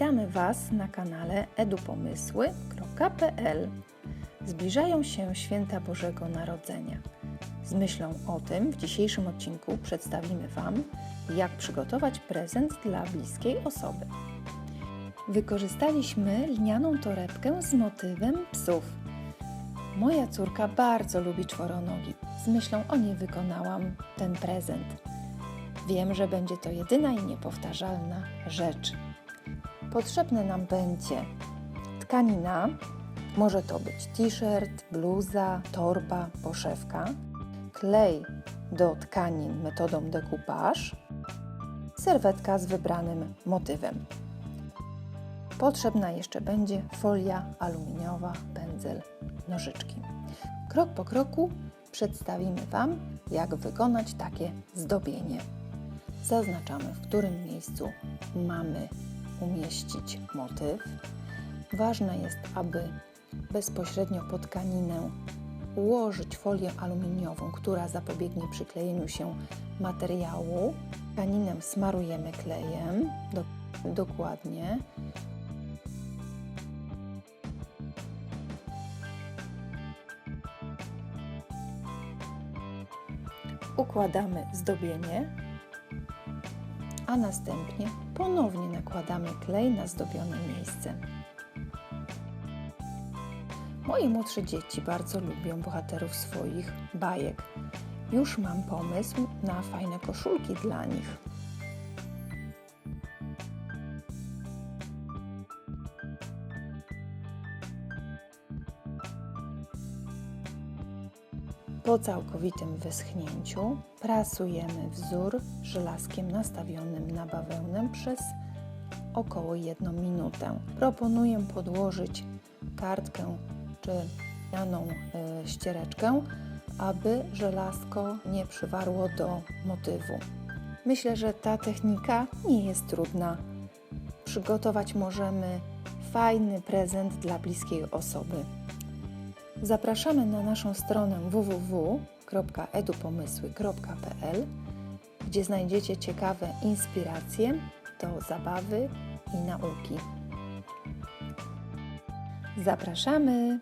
Witamy Was na kanale edupomysły.pl. Zbliżają się święta Bożego Narodzenia. Z myślą o tym w dzisiejszym odcinku przedstawimy Wam, jak przygotować prezent dla bliskiej osoby. Wykorzystaliśmy lnianą torebkę z motywem psów. Moja córka bardzo lubi czworonogi. Z myślą o niej wykonałam ten prezent. Wiem, że będzie to jedyna i niepowtarzalna rzecz. Potrzebne nam będzie tkanina, może to być t-shirt, bluza, torba, poszewka, klej do tkanin metodą decoupage, serwetka z wybranym motywem. Potrzebna jeszcze będzie folia aluminiowa, pędzel, nożyczki. Krok po kroku przedstawimy Wam, jak wykonać takie zdobienie. Zaznaczamy, w którym miejscu mamy umieścić motyw. Ważne jest, aby bezpośrednio pod tkaninę ułożyć folię aluminiową, która zapobiegnie przyklejeniu się materiału. Tkaninę smarujemy klejem do, dokładnie. Układamy zdobienie a następnie ponownie nakładamy klej na zdobione miejsce. Moje młodsze dzieci bardzo lubią bohaterów swoich bajek. Już mam pomysł na fajne koszulki dla nich. Po całkowitym wyschnięciu prasujemy wzór żelazkiem nastawionym na bawełnę przez około 1 minutę. Proponuję podłożyć kartkę czy lnianą y, ściereczkę, aby żelazko nie przywarło do motywu. Myślę, że ta technika nie jest trudna. Przygotować możemy fajny prezent dla bliskiej osoby. Zapraszamy na naszą stronę www.edupomysły.pl, gdzie znajdziecie ciekawe inspiracje do zabawy i nauki. Zapraszamy!